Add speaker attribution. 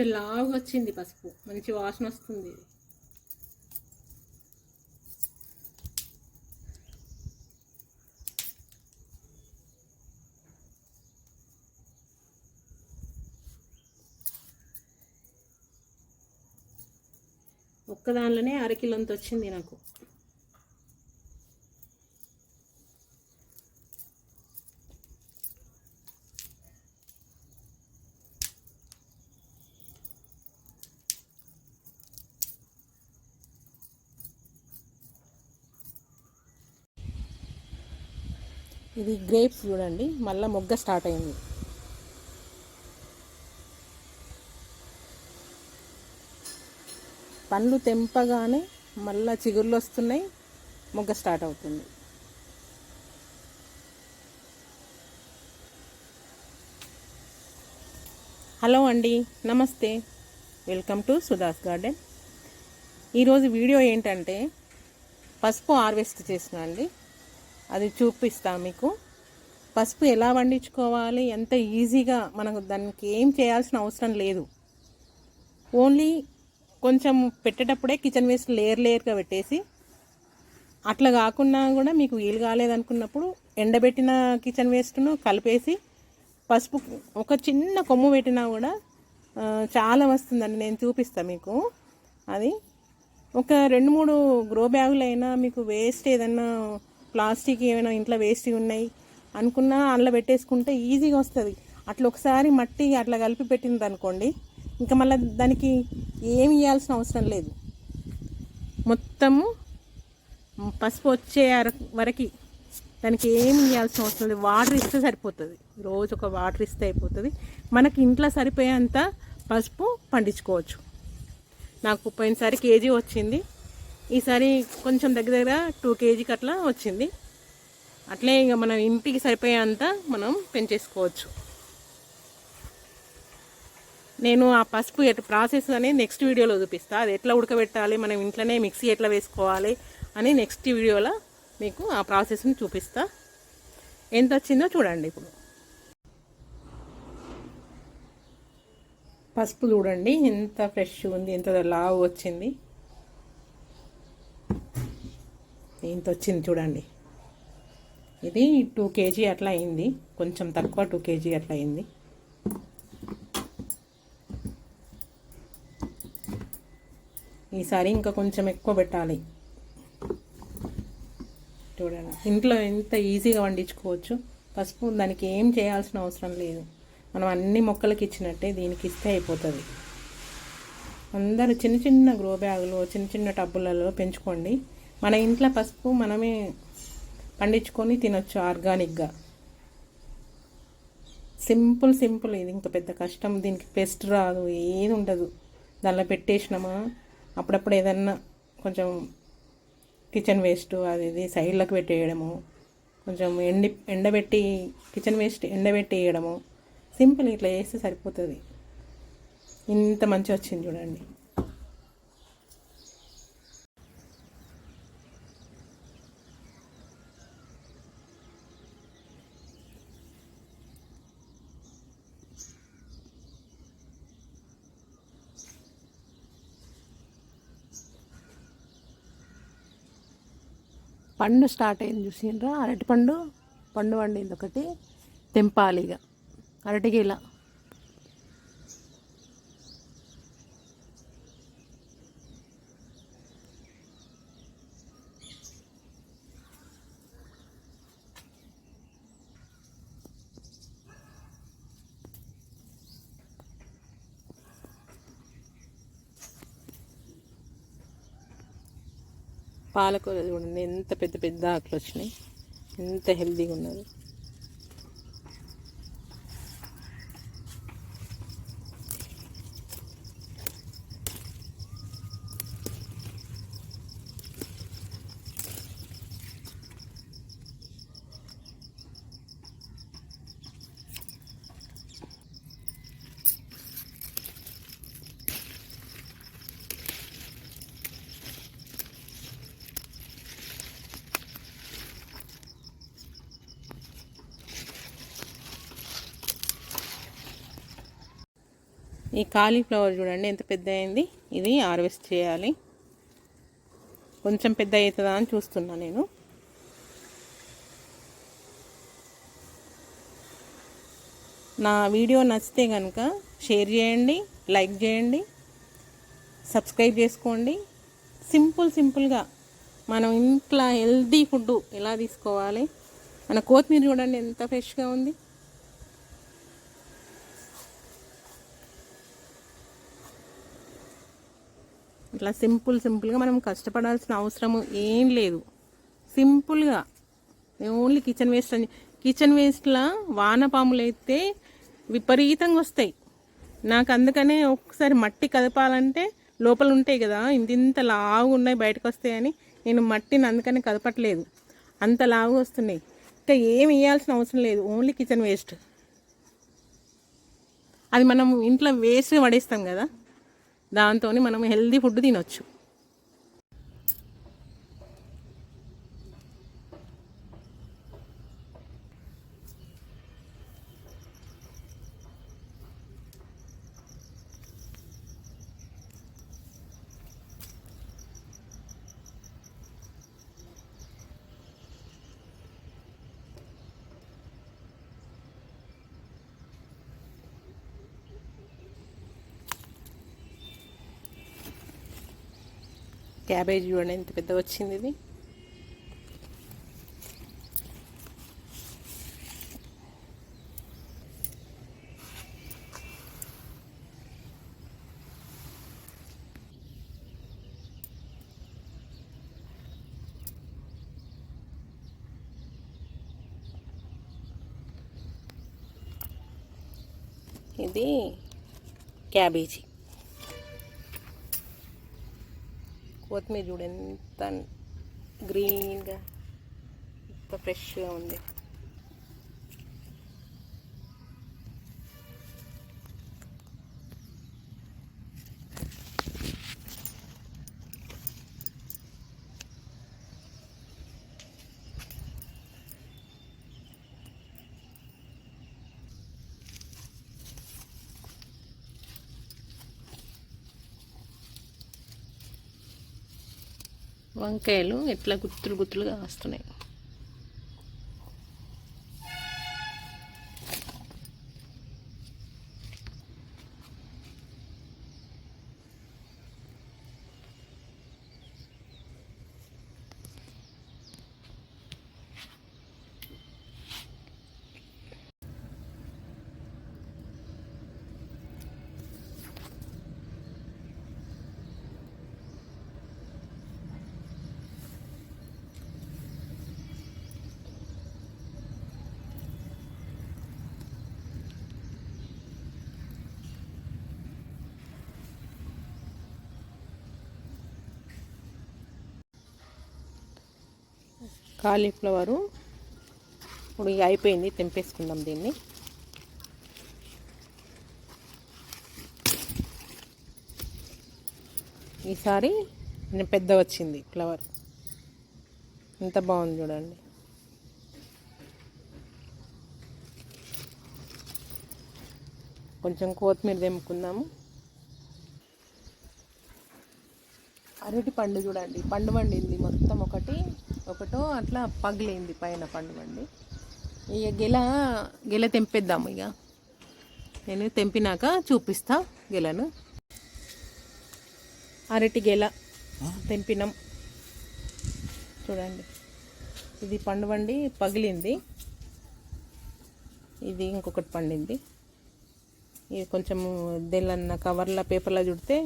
Speaker 1: చల్లాగా వచ్చింది పసుపు. మంచి వాసన వస్తుంది. ఒక్కదానిలోనే అరకిలంత వచ్చింది నాకు. ఇది గ్రేప్స్ చూడండి మళ్ళీ మొగ్గ స్టార్ట్ అయింది. పండ్లు తెంపగానే మళ్ళీ చిగుర్లు వస్తున్నాయి మొగ్గ స్టార్ట్ అవుతుంది. హలో అండి నమస్తే. వెల్కమ్ టు సుధాస్ గార్డెన్ ఈరోజు వీడియో ఏంటంటే పసుపు హార్వెస్ట్ చేసిన అండి. అది చూపిస్తా మీకు. పసుపు ఎలా వండించుకోవాలి ఎంత ఈజీగా మనకు దానికి ఏం చేయాల్సిన అవసరం లేదు. ఓన్లీ కొంచెం పెట్టేటప్పుడే కిచెన్ వేస్ట్ లేయర్ లేయర్గా పెట్టేసి అట్లా కాకుండా కూడా మీకు వీలు కాలేదనుకున్నప్పుడు ఎండబెట్టిన కిచెన్ వేస్ట్ను కలిపేసి పసుపు ఒక చిన్న కొమ్ము పెట్టినా కూడా చాలా వస్తుందండి. నేను చూపిస్తాను మీకు. అది ఒక రెండు మూడు గ్రో బ్యాగులైనా మీకు వేస్ట్ ఏదైనా ప్లాస్టిక్ ఏమైనా ఇంట్లో వేస్ట్ ఉన్నాయి అనుకున్నా అందులో పెట్టేసుకుంటే ఈజీగా వస్తుంది. అట్లా ఒకసారి మట్టి అట్లా కలిపి పెట్టింది అనుకోండి ఇంకా మళ్ళీ దానికి ఏమి ఇవ్వాల్సిన అవసరం లేదు. మొత్తము పసుపు వచ్చే అర- వరకు దానికి ఏమి ఇవ్వాల్సిన అవసరం లేదు. వాటర్ ఇస్తే సరిపోతుంది. రోజు ఒక వాటర్ ఇస్తే అయిపోతుంది. మనకి ఇంట్లో సరిపోయేంత పసుపు పండించుకోవచ్చు. నాకు పోయినసారి కేజీ వచ్చింది. ఈసారి కొంచెం దగ్గర దగ్గర టూ కేజీకి అట్లా వచ్చింది. అట్లే ఇంకా మనం ఇంటికి సరిపోయేంత మనం పెంచేసుకోవచ్చు. నేను ఆ పసుపు ఎట్లా ప్రాసెస్ అనేది నెక్స్ట్ వీడియోలో చూపిస్తా. అది ఎట్లా ఉడకబెట్టాలి మనం ఇంట్లోనే మిక్సీ ఎట్లా వేసుకోవాలి అని నెక్స్ట్ వీడియోలో మీకు ఆ ప్రాసెస్ని చూపిస్తా. ఎంత వచ్చిందో చూడండి ఇప్పుడు. పసుపు చూడండి ఎంత ఫ్రెష్ ఉంది ఎంత లావు వచ్చింది. ఇంత వచ్చింది చూడండి. ఇది టూ కేజీ అట్లా అయింది. కొంచెం తక్కువ టూ కేజీ అట్లా అయింది. ఈసారి ఇంకా కొంచెం ఎక్కువ పెట్టాలి. చూడండి. ఇంట్లో ఎంత ఈజీగా వండించుకోవచ్చు. పసుపు దానికి ఏం చేయాల్సిన అవసరం లేదు. మనం అన్ని మొక్కలకి ఇచ్చినట్టే దీనికి ఇస్తే అయిపోతుంది. అందరూ చిన్న చిన్న గ్రో బ్యాగులు చిన్న చిన్న టబ్బులలో పెంచుకోండి. మన ఇంట్లో పసుపు మనమే పండించుకొని తినొచ్చు ఆర్గానిక్గా. Simple simple. ఇది ఇంకా పెద్ద కష్టం. దీనికి పెస్ట్ రాదు. ఏది ఉండదు. దానిలో పెట్టేసినామా? అప్పుడప్పుడు ఏదన్నా కొంచెం కిచెన్ వేస్ట్ అది ఇది సైడ్లకు పెట్టేయడము. కొంచెం ఎండి ఎండబెట్టి కిచెన్ వేస్ట్ ఎండబెట్టి వేయడము సింపుల్ ఇట్లా చేస్తే సరిపోతుంది. ఇంత మంచి వచ్చింది చూడండి. పండు స్టార్ట్ అయింది చూసిండ్రా అరటిపండు పండు పండు వండింది ఒకటి. తెంపాలి ఇక అరటికి ఇలా. పాలకూర చూడండి ఎంత పెద్ద పెద్ద ఆకులు వచ్చినాయి. ఎంత హెల్దీగా ఉన్నది. ఈ కాలీఫ్లవర్ చూడండి ఎంత పెద్ద అయింది ఇది హార్వెస్ట్ చేయాలి. కొంచెం పెద్ద అవుతుందా అని చూస్తున్నా నేను. నా వీడియో నచ్చితే కనుక షేర్ చేయండి లైక్ చేయండి సబ్స్క్రైబ్ చేసుకోండి. సింపుల్ సింపుల్గా మనం ఇంట్లో హెల్దీ ఫుడ్ ఎలా తీసుకోవాలి? మన కొత్తిమీర చూడండి ఎంత ఫ్రెష్గా ఉంది. ఇట్లా సింపుల్ సింపుల్గా మనం కష్టపడాల్సిన అవసరం ఏం లేదు. సింపుల్గా. ఓన్లీ కిచెన్ వేస్ట్ అని. కిచెన్ వేస్ట్లో వానపాములు అయితే విపరీతంగా వస్తాయి. నాకు అందుకనే ఒకసారి మట్టి కదపాలంటే లోపల ఉంటాయి కదా ఇంత ఇంత లావు ఉన్నాయి బయటకు వస్తాయని నేను మట్టిని అందుకని కదపట్లేదు. అంత లావు వస్తున్నాయి. ఇంకా ఏం వేయాల్సిన అవసరం లేదు. Only kitchen waste. అది మనం ఇంట్లో వేస్ట్ పడేస్తాం కదా. దాంతో మనం హెల్దీ ఫుడ్ తినొచ్చు. క్యాబేజీ చూడండి ఎంత పెద్ద వచ్చింది ఇది. ఇది క్యాబేజీ. కొత్తిమీర చూడు ఎంత గ్రీన్గా ఎంత ఫ్రెష్గా ఉంది. వంకాయలు ఎట్లా గుత్తులు గుత్తులుగా వస్తున్నాయి కాలీఫ్లవరు. ఇప్పుడు ఇక అయిపోయింది తెంపేసుకుందాం దీన్ని. ఈసారి నేను పెద్ద వచ్చింది ఫ్లవర్. ఎంత బాగుంది చూడండి. కొంచెం కొత్తిమీర తెంపుకుందాము. అరటి పండు చూడండి పండు పండింది మొత్తం ఒకటి. ఒకటో అట్లా పగిలింది పైన పండు పండి ఇక గెల గెల తెంపేద్దాము ఇక. నేను తెంపినాక చూపిస్తా గెలను. అరటి గెల తెంపినాం. చూడండి. ఇది పండు పండి పగిలింది. ఇది ఇంకొకటి పండింది. ఇది కొంచెం దెల్లన్న కవర్ల పేపర్లో చుడితే